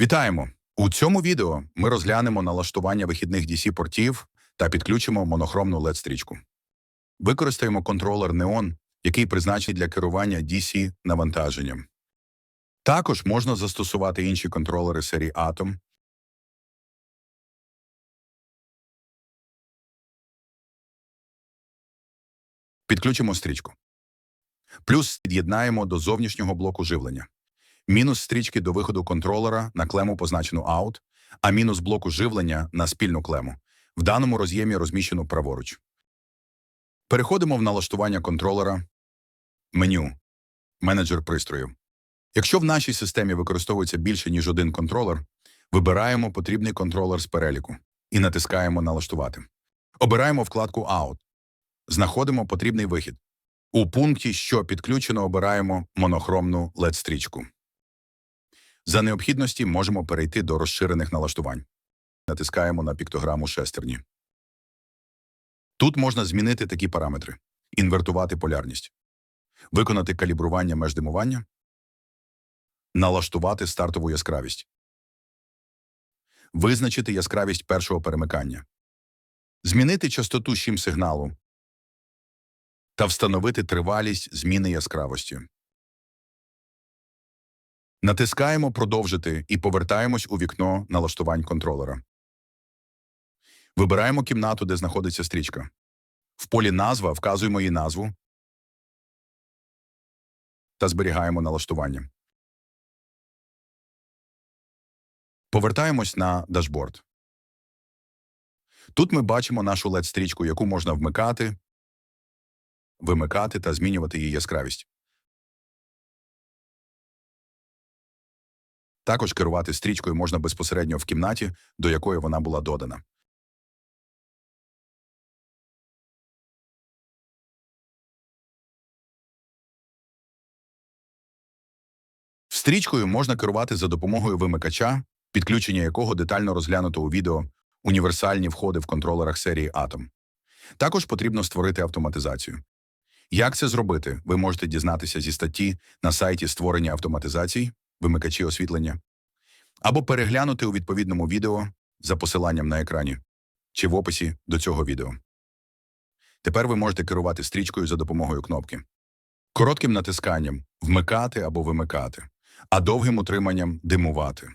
Вітаємо! У цьому відео ми розглянемо налаштування вихідних DC-портів та підключимо монохромну LED-стрічку. Використаємо контролер Neon, який призначений для керування DC навантаженням. Також можна застосувати інші контролери серії Atom. Підключимо стрічку. Плюс під'єднаємо до зовнішнього блоку живлення. Мінус стрічки до виходу контролера на клему позначену Out, а мінус блоку живлення на спільну клему. В даному роз'ємі розміщено праворуч. Переходимо в налаштування контролера. Меню. Менеджер пристрою. Якщо в нашій системі використовується більше, ніж один контролер, вибираємо потрібний контролер з переліку і натискаємо Налаштувати. Обираємо вкладку Out. Знаходимо потрібний вихід. У пункті, що підключено, обираємо монохромну LED-стрічку. За необхідності можемо перейти до розширених налаштувань. Натискаємо на піктограму шестерні. Тут можна змінити такі параметри: інвертувати полярність, виконати калібрування междимування, налаштувати стартову яскравість, визначити яскравість першого перемикання, змінити частоту щим сигналу та встановити тривалість зміни яскравості. Натискаємо Продовжити і повертаємось у вікно налаштувань контролера. Вибираємо кімнату, де знаходиться стрічка. В полі Назва вказуємо її назву та зберігаємо налаштування. Повертаємось на дашборд. Тут ми бачимо нашу LED-стрічку, яку можна вмикати, вимикати та змінювати її яскравість. Також керувати стрічкою можна безпосередньо в кімнаті, до якої вона була додана. Стрічкою можна керувати за допомогою вимикача, підключення якого детально розглянуто у відео універсальні входи в контролерах серії Atom. Також потрібно створити автоматизацію. Як це зробити, ви можете дізнатися зі статті на сайті створення автоматизацій, вимикачі освітлення, або переглянути у відповідному відео за посиланням на екрані чи в описі до цього відео. Тепер ви можете керувати стрічкою за допомогою кнопки. Коротким натисканням вмикати або вимикати, а довгим утриманням димувати.